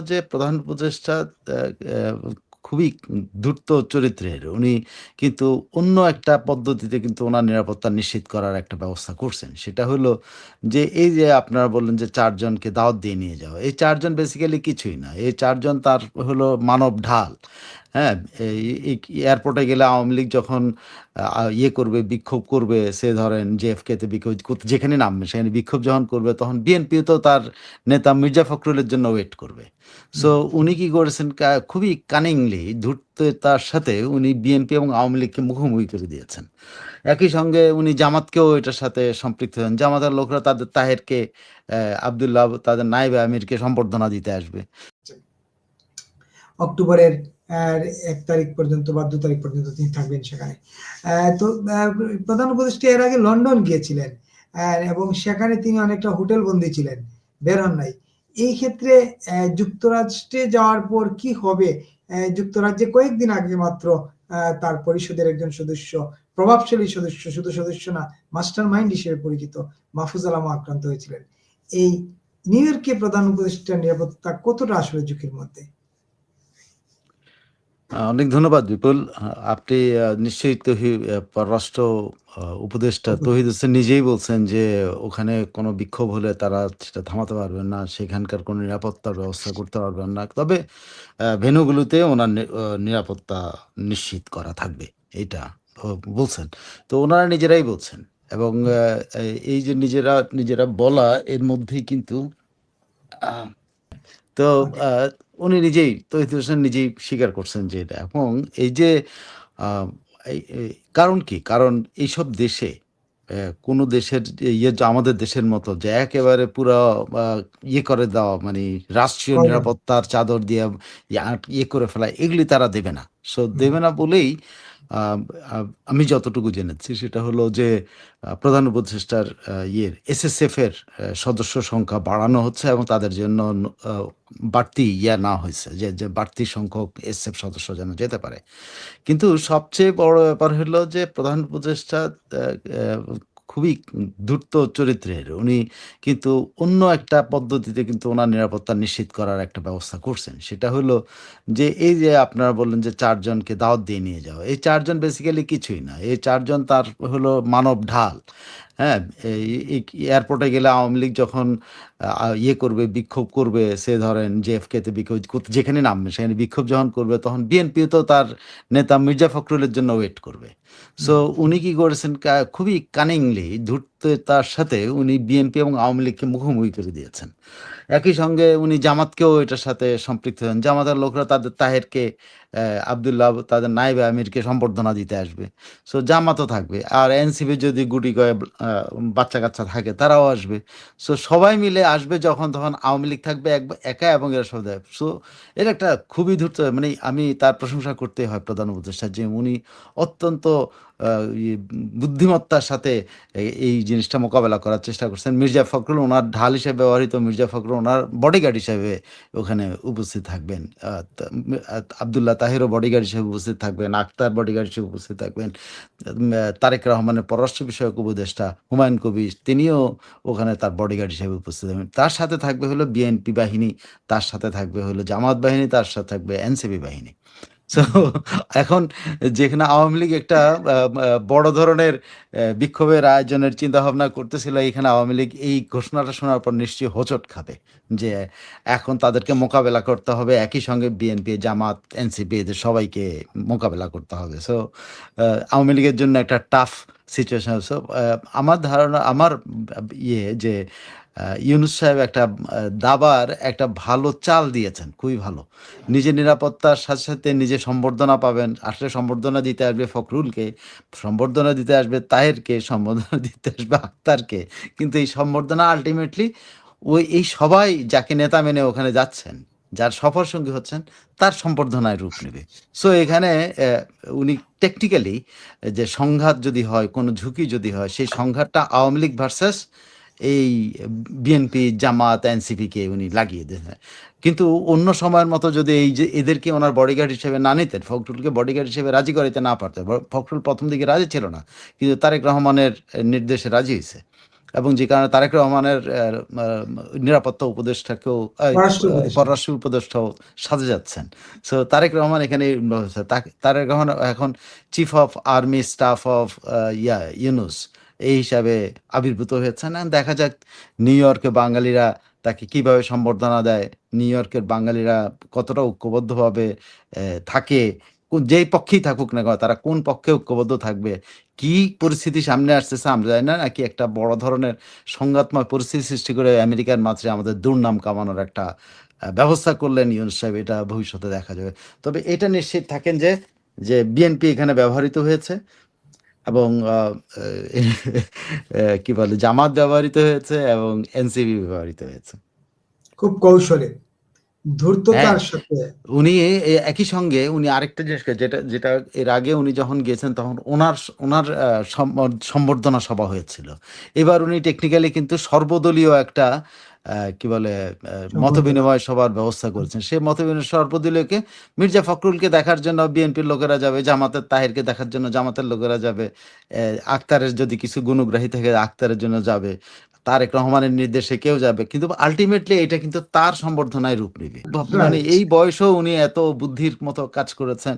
যে প্রধান উপদেষ্টা খুবই দ্রুত চরিত্রের। উনি কিন্তু অন্য একটা পদ্ধতিতে কিন্তু ওনার নিরাপত্তা নিশ্চিত করার একটা ব্যবস্থা করছেন। সেটা হলো যে এই যে আপনারা বললেন যে ৪ জনকে দাওয়াত দিয়ে নিয়ে যাওয়া। এই চারজন বেসিক্যালি কিছুই না। এই চারজন তার হলো মানব ঢাল। হ্যাঁ? এয়ারপোর্টে গেলে আওয়ামী লীগ যখন ইয়ে করবে, বিক্ষোভ করবে, সে ধরেন জেএফকেতে বিক্ষোভ যেখানে নামবে সেখানে বিক্ষোভ যখন করবে তখন বিএনপিও তো তার নেতা মির্জা ফখরুলের জন্য ওয়েট করবে। সো উনি কি করেছেন খুবই কানিংলি ধূর্ততার সাথে উনি বিএনপি এবং আওয়ামী লীগকে মুখোমুখি করে দিয়েছেন। একই সঙ্গে উনি জামাতকেও এটার সাথে সম্পৃক্ত হন। জামাতের লোকরা তাদের তাহেরকে, আব্দুল্লাহ তাদের নায়েবে আমিরকে সম্বর্ধনা দিতে আসবে। অক্টোবরের ১ তারিখ পর্যন্ত বা দু তারিখ পর্যন্ত তিনি থাকবেন সেখানে। তো প্রধান উপদেষ্টা এর আগে লন্ডন গিয়েছিলেন। এবং সেখানে তিনি অনেকটা হোটেল বন্দী ছিলেন। বের হন নাই। এই ক্ষেত্রে যুক্তরাষ্ট্রে যাওয়ার পর কি হবে? যুক্তরাজ্যে কয়েকদিন আগে মাত্র তার পরিষদের একজন সদস্য, প্রভাবশালী সদস্য, শুধু সদস্য না, মাস্টার মাইন্ড হিসেবে পরিচিত মাহফুজ আলমও আক্রান্ত হয়েছিলেন। এই নিউ ইয়র্কে প্রধান উপদেষ্টার নিরাপত্তা কতটা আসলে ঝুঁকির মধ্যে? অনেক ধন্যবাদ বিপুল। আপনি নিশ্চয়ই তহি পররাষ্ট্র উপদেষ্টা তহিদ হোসেন নিজেই বলছেন যে ওখানে কোনো বিক্ষোভ হলে তারা সেটা থামাতে পারবেন না। সেখানকার কোনো নিরাপত্তার ব্যবস্থা করতে পারবেন না। তবে আ ভেন্যুগুলোতে ওনার নিরাপত্তা নিশ্চিত করা থাকবে। এটা বলছেন। তো ওনারা নিজেরাই বলছেন। এবং এই যে নিজেরা, নিজেরা বলা এর মধ্যেই কিন্তু তো উনি নিজেই তহিদ হোসেন নিজেই স্বীকার করছেন যে এটা। এবং এই যে কারণ কি? কারণ এইসব দেশে কোনো দেশের ইয়ে যে আমাদের দেশের মতো যে একেবারে পুরো ইয়ে করে দেওয়া মানে রাষ্ট্রীয় নিরাপত্তার চাদর দিয়ে ইয়া করে ফেলা এগুলি তারা দেবে না। সো দেবে না বলেই আমি যতটুকু জেনেছি সেটা হলো যে প্রধান উপদেষ্টার ইয়ের এসএসএফ এর সদস্য সংখ্যা বাড়ানো হচ্ছে এবং তাদের জন্য বাড়তি ইয়া না হয়েছে। যে, যে বাড়তি সংখ্যক এস এফ সদস্য যেন যেতে পারে। কিন্তু সবচেয়ে বড় ব্যাপার হলো যে প্রধান উপদেষ্টা খুবই দ্রুত চরিত্রের। উনি কিন্তু অন্য একটা পদ্ধতিতে কিন্তু ওনার নিরাপত্তা নিশ্চিত করার একটা ব্যবস্থা করছেন। সেটা হলো যে, এই যে আপনারা বললেন যে ৪ জনকে দাওয়াত দিয়ে নিয়ে যাওয়া। এই চারজন বেসিক্যালি কিছুই না। এই চারজন তার হলো মানব ঢাল। হ্যাঁ? এয়ারপোর্টে গেলে আওয়ামী লীগ যখন ইয়ে করবে, বিক্ষোভ করবে, সে ধরেন জেএফকেতে বিক্ষোভ যেখানে নামবে সেখানে বিক্ষোভ যখন করবে তখন বিএনপি তো তার নেতা মির্জা ফখরুলের জন্য ওয়েট করবে। সো উনি কি করেছেন খুবই কানিংলি ধূর্ততার সাথে উনি বিএনপি এবং আওয়ামী লীগকে মুখোমুখি করে দিয়েছেন। একই সঙ্গে উনি জামাতকেও এটার সাথে সম্পৃক্ত হন। জামাতের লোকরা তাদের তাহেরকে, আব্দুল্লাহ তাদের নায়েবে আমিরকে সম্বর্ধনা দিতে আসবে। সো জামাতও থাকবে। আর এনসিপির যদি গুটি কয়েক আ বাচ্চা-কাচ্চা থাকে তারাও আসবে। সো সবাই মিলে আসবে যখন তখন আওয়ামী লীগ থাকবে এক এবং এরা সব দেয়। সো এটা একটা খুবই ধূর্ত মানে আমি তার প্রশংসা করতেই হয় প্রধান উপদেষ্টা যে উনি অত্যন্ত বুদ্ধিমত্তার সাথে এই জিনিসটা মোকাবেলা করার চেষ্টা করছেন। মির্জা ফখরুল ওনার ঢাল হিসেবে ব্যবহৃত মির্জা ফখরুল ওনার বডিগার্ড হিসেবে ওখানে উপস্থিত থাকবেন। আ তা তাহিরও বডিগার্ড হিসেবে উপস্থিত থাকবেন। আক্তার বডিগার্ড হিসেবে উপস্থিত থাকবেন। তারেক রহমানের পররাষ্ট্র বিষয়ক উপদেষ্টা হুমায়ুন কবির তিনিও ওখানে তার বডিগার্ড হিসেবে উপস্থিত থাকবেন। তার সাথে থাকবে হলো বিএনপি বাহিনী, তার সাথে থাকবে হলো জামাত বাহিনী, তার সাথে থাকবে এনসিপি বাহিনী। সো এখন যেখানে আওয়ামী লীগ একটা বড় ধরনের বিক্ষোভের আয়োজনের চিন্তাভাবনা করতেছিল এখানে আওয়ামী লীগ এই ঘোষণাটা শোনার পর নিশ্চয়ই হোঁচট খাবে। যে এখন তাদেরকে মোকাবেলা করতে হবে একই সঙ্গে বিএনপি, জামাত, এনসিপি এদের সবাইকে মোকাবেলা করতে হবে। সো আওয়ামী লীগের জন্য একটা টাফ সিচুয়েশন সো আমার ধারণা আমার ইয়ে যে ইউনূস সাহেব একটা দাবার একটা ভালো চাল দিয়েছেন। খুবই ভালো। নিজের নিরাপত্তার সাথে, সাথে নিজে সম্বর্ধনা পাবেন। আসলে সম্বর্ধনা দিতে আসবে ফখরুলকে, সম্বর্ধনা দিতে আসবে তাহেরকে, সম্বর্ধনা দিতে আসবে আক্তারকে। কিন্তু এই সম্বর্ধনা আল্টিমেটলি ওই এই সবাই যাকে নেতা মেনে ওখানে যাচ্ছেন, যার সফর সঙ্গী হচ্ছেন তার সম্বর্ধনায় রূপ নেবে। সো এখানে উনি টেকনিক্যালি যে সংঘাত যদি হয়, কোনো ঝুঁকি যদি হয় সেই সংঘাতটা আওয়ামী লীগ ভার্সাস এই বিএনপি, জামাত, এনসিপি কে উনি লাগিয়ে দেন। কিন্তু অন্য সময়ের মতো যদি এই যে এদেরকে ওনার বডিগার্ড হিসেবে না নিতেন, ফখরুলকে বডিগার্ড হিসেবে রাজি করাইতে না পারতেন। ব ফখরুল ১ম দিকে রাজি ছিল না। কিন্তু তারেক রহমানের নির্দেশে রাজি হয়েছে এবং যে কারণে তারেক রহমানের নিরাপত্তা উপদেষ্টাকেও পররাষ্ট্র উপদেষ্টাও সাজে যাচ্ছেন সো তারেক রহমান এখানে তারেক রহমান এখন chief of army staff of ইয়া ইউনুস এই হিসাবে আবির্ভূত হয়েছেন। দেখা যাক নিউ ইয়র্কে বাঙালিরা তাকে কীভাবে সম্বর্ধনা দেয়। নিউ ইয়র্কের বাঙালিরা কতটা ঐক্যবদ্ধভাবে থাকে যেই পক্ষেই থাকুক না কেন, তারা কোন পক্ষে ঐক্যবদ্ধ থাকবে? কি পরিস্থিতি সামনে আসতেছে আমরা জানি না, নাকি একটা বড় ধরনের সংঘাতময় পরিস্থিতি সৃষ্টি করে আমেরিকার মাঝে আমাদের দুর্নাম কামানোর একটা ব্যবস্থা করলেন ইউন সাহেব, এটা ভবিষ্যতে দেখা যাবে। তবে এটা নিশ্চিত থাকেন যে যে বিএনপি এখানে ব্যবহৃত হয়েছে। এবং কি বলে জামাত ব্যবহৃত হয়েছে এবং এনসিবি ব্যবহৃত হয়েছে খুব কৌশলে ধূর্ততার হ্যাঁ। সাথে উনি একই সঙ্গে উনি আরেকটা জিনিস যেটা যেটা এর আগে উনি যখন গেছেন তখন ওনার ওনার সম্বর্ধনা সভা হয়েছিল এবার উনি টেকনিক্যালি কিন্তু সর্বদলীয় একটা কি বলে মত বিনিময় সভার ব্যবস্থা করেছেন। সেই মত বিনিময় সর্বদলীয়কে মির্জা ফখরুলকে দেখার জন্য বিএনপির লোকেরা যাবে জামাতের তাহেরকে দেখার জন্য জামাতের লোকেরা যাবে আক্তারের যদি কিছু গুণগ্রাহী থেকে আক্তারের জন্য যাবে তারেক রহমানের নির্দেশে কেউ যাবে। কিন্তু আলটিমেটলি এটা কিন্তু তার সম্বর্ধনায় রূপ নেবে। মানে এই বয়সেও উনি এত বুদ্ধির মতো কাজ করেছেন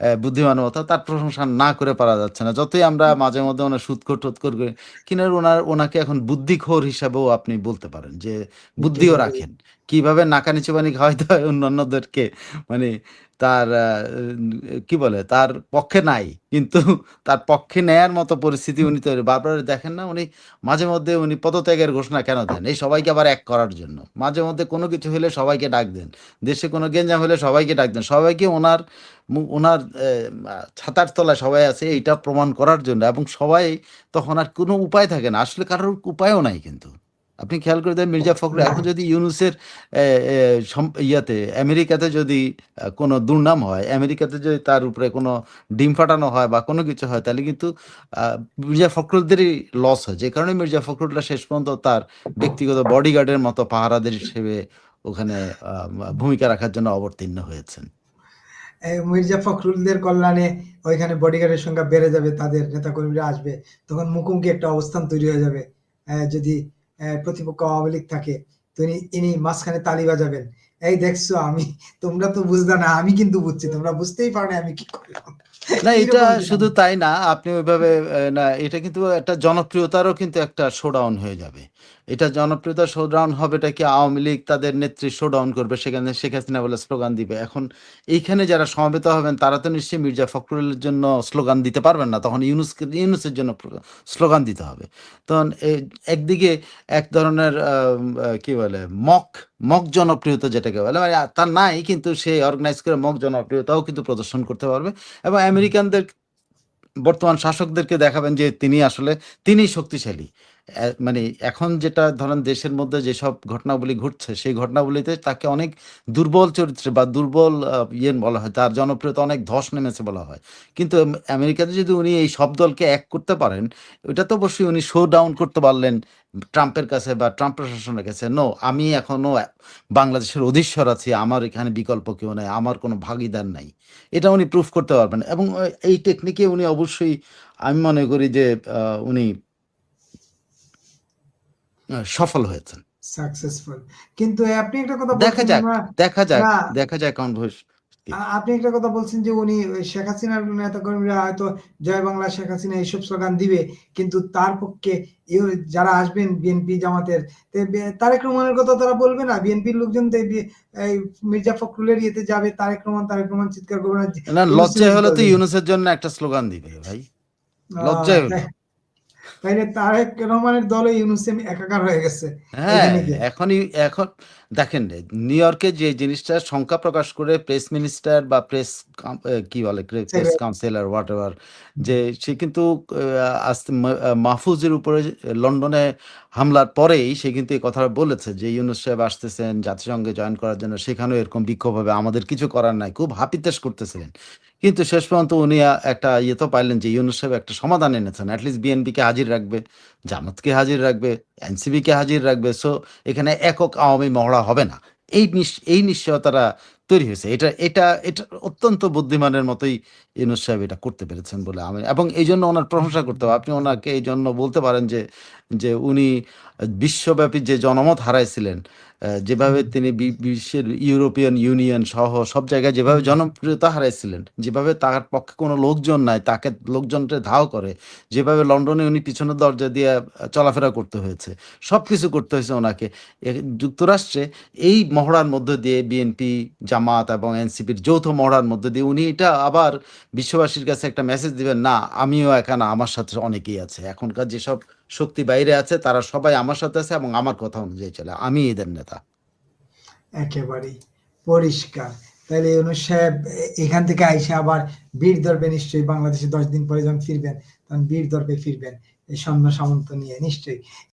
আহ, বুদ্ধিমানের মতো তার প্রশংসা না করে পারা যাচ্ছে না। যতই আমরা মাঝে মধ্যে ওনার সুৎকর টুৎকর করি কিন্তু ওনার ওনাকে এখন বুদ্ধিখোর হিসাবেও আপনি বলতে পারেন যে বুদ্ধিও রাখেন। কীভাবে নাকানি চুবানি খাওয়াইতে হয় অন্যান্যদেরকে মানে তার কি বলে তার পক্ষে নাই কিন্তু তার পক্ষে নেয়ার মতো পরিস্থিতি উনি তৈরি। বারবার দেখেন না উনি মাঝে মধ্যে উনি পদত্যাগের ঘোষণা কেন দেন? এই সবাইকে আবার এক করার জন্য। মাঝে মধ্যে কোনো কিছু হলে সবাইকে ডাক দেন। দেশে কোনো গেঞ্জাম হলে সবাইকে ডাক দেন। সবাইকে ওনার ওনার ছাতার তলায় সবাই আছে? এইটা প্রমাণ করার জন্য। এবং সবাই তখন আর কোনো উপায় থাকে না। আসলে কারোর উপায়ও নাই কিন্তু। আপনি খেয়াল করে দেন, মির্জা ফখরুল এখন যদি ইউনুসের ইয়াতে, আমেরিকাতে যদি কোনো দুর্নাম হয়, আমেরিকাতে যদি তার উপরে কোনো ডিম ফাটানো হয় বা কোনো কিছু হয়, তাহলে কিন্তু মির্জা ফখরুলদেরই লস হয়। যে কারণে মির্জা ফখরুল্লাহ শেষ পর্যন্ত তার ব্যক্তিগত বডিগার্ডের মতো পাহারাদের হিসেবে ওখানে ভূমিকা রাখার জন্য অবতীর্ণ হয়েছেন। মির্জা ফখরুলদের কল্যাণে ওইখানে বডিগার্ডের সংখ্যা বেড়ে যাবে, তাদের নেতাকর্মীরা আসবে, তখন মুখোমুখি একটা অবস্থান তৈরি হয়ে যাবে। যদি প্রতিপক্ষ আওয়ামী লীগ থাকে তো ইনি মাঝখানে তালি বাজাবেন। এই দেখছ আমি তোমরা তো বুঝলা না আমি কিন্তু বুঝছি তোমরা বুঝতেই পারো না আমি কি করলাম। না এটা শুধু তাই না আপনি ওইভাবে না এটা কিন্তু একটা জনপ্রিয়তারও কিন্তু একটা শোডাউন হয়ে যাবে। এটা জনপ্রিয়তা শোডাউন হবেটা কি আওয়ামী লীগ তাদের নেত্রী শোডাউন করবে? সেখানে শেখ হাসিনা বলে স্লোগান দিবে। এখন এইখানে যারা সমবেত হবেন, তারা তো নিশ্চয়ই মির্জা ফখরুলের জন্য স্লোগান দিতে পারবেন না। তখন ইউনুস, ইউনুসের জন্য স্লোগান দিতে হবে। তখন একদিকে এক ধরনের কি বলে, মক মক জনপ্রিয়তা যেটাকে বলে মানে তার নাই, কিন্তু সে অর্গানাইজ করে মক জনপ্রিয়তাও কিন্তু প্রদর্শন করতে পারবে। এবং আমেরিকানদের, বর্তমান শাসকদেরকে দেখাবেন যে তিনি আসলে তিনি শক্তিশালী। মানে এখন যেটা ধরেন দেশের মধ্যে যেসব ঘটনাবলী ঘটছে, সেই ঘটনাবলীতে তাকে অনেক দুর্বল চরিত্রে বা দুর্বল ইয়ে বলা হয়, তার জনপ্রিয়তা অনেক ধস নেমেছে বলা হয়। কিন্তু আমেরিকাতে যদি উনি এই সব দলকে এক করতে পারেন ওটা তো অবশ্যই উনি শো ডাউন করতে পারলেন ট্রাম্পের কাছে বা ট্রাম্প প্রশাসনের কাছে। নো, আমি এখনও বাংলাদেশের অধীশ্বর আছি, আমার এখানে বিকল্প কেউ নাই, আমার কোনো ভাগিদার নাই। এটা উনি প্রুফ করতে পারবেন। এবং এই টেকনিকে উনি অবশ্যই, আমি মনে করি যে উনি সফল হয়েছেন। সাকসেসফুল কিন্তু আপনি একটা কথা দেখা যাক দেখা যাক দেখা যাক ভবিষ্যৎ আপনি একটা কথা বলছেন যে উনি শেখ হাসিনার নেতাকর্মীরা হয়তো জয় বাংলা শেখ হাসিনা এইসব স্লোগান দিবে কিন্তু তার পক্ষে যারা আসবেন বিএনপি জামাতের তারেক রহমানের কথা তারা বলবে না? বিএনপির লোকজন মির্জা ফখরুলের ইয়েতে যাবে তারেক রহমান তারেক রহমান চিৎকার করবে না না লজ্জায় হলে তো ইউনুসের জন্য একটা স্লোগান দিবে ভাই। লজ্জায় হলো। তাইলে তারেক রহমানের দলে ইউনুসে একাকার হয়ে গেছে। হ্যাঁ এখানে এখনই এখন দেখেন নিউ ইয়র্কে যে জিনিসটা সংখ্যা প্রকাশ করে প্রেস মিনিস্টার বা প্রেস কি বলে প্রেস. কাউন্সিলর হোয়াট এভার যে সে কিন্তু আহ, মাহফুজের উপরে লন্ডনে হামলার পরেই সে কিন্তু এই কথা বলেছে যে ইউনুস সাহেব আসতেছেন জাতিসংঘে জয়েন করার জন্য সেখানেও এরকম বিক্ষোভ হবে আমাদের কিছু করার নাই। খুব হাপিত্তেশ করতেছিলেন। কিন্তু শেষ পর্যন্ত উনি একটা ইয়ে তো পাইলেন যে ইউনুস সাহেব একটা সমাধান এনেছেন। অ্যাটলিস্ট বিএনপিকে হাজির রাখবে, জামাতকে হাজির রাখবে এনসিবিকে হাজির রাখবে সো এখানে একক আওয়ামী মহড়া হবে না। এই এই নিশ্চয়তারা তৈরি হয়েছে। এটা এটা এটা অত্যন্ত বুদ্ধিমানের মতোই ইউনুস সাহেব এটা করতে পেরেছেন বলে আমি, এবং এই জন্য ওনার প্রশংসা করতে হবে। আপনি ওনাকে এই জন্য বলতে পারেন যে যে উনি বিশ্বব্যাপী যে জনমত হারাইছিলেন যেভাবে তিনি বিশ্বের ইউরোপিয়ান ইউনিয়ন সহ সব জায়গায় যেভাবে জনপ্রিয়তা হারাইছিলেন, যেভাবে তার পক্ষে কোনো লোকজন নাই, তাকে লোকজনকে ধাও করে, যেভাবে লন্ডনে উনি পিছনের দরজা দিয়ে চলাফেরা করতে হয়েছে সব কিছু করতে হয়েছে ওনাকে। যুক্তরাষ্ট্রে এই মহড়ার মধ্য দিয়ে বিএনপি, জামাত এবং এনসিপির যৌথ মহড়ার মধ্য দিয়ে উনি এটা আবার বিশ্ববাসীর কাছে একটা মেসেজ দিবেন, না, আমিও একা না, আমার সাথে অনেকেই আছে, এখনকার যেসব শক্তি বাইরে আছে, তারা সবাই আমার সাথে আছে এবং আমার কথা অনুযায়ী চলে। আমি এদের নেতা। একেবারেই পরিষ্কার। তাহলে সাহেব, এখান থেকে আইসে আবার বীর দর্বে নিশ্চয়ই বাংলাদেশে দশ দিন পরে যখন ফিরবেন, তখন বীর দর্বে ফিরবেন, এই সন্ধ্যা সামন্ত নিয়ে, নিশ্চয়ই।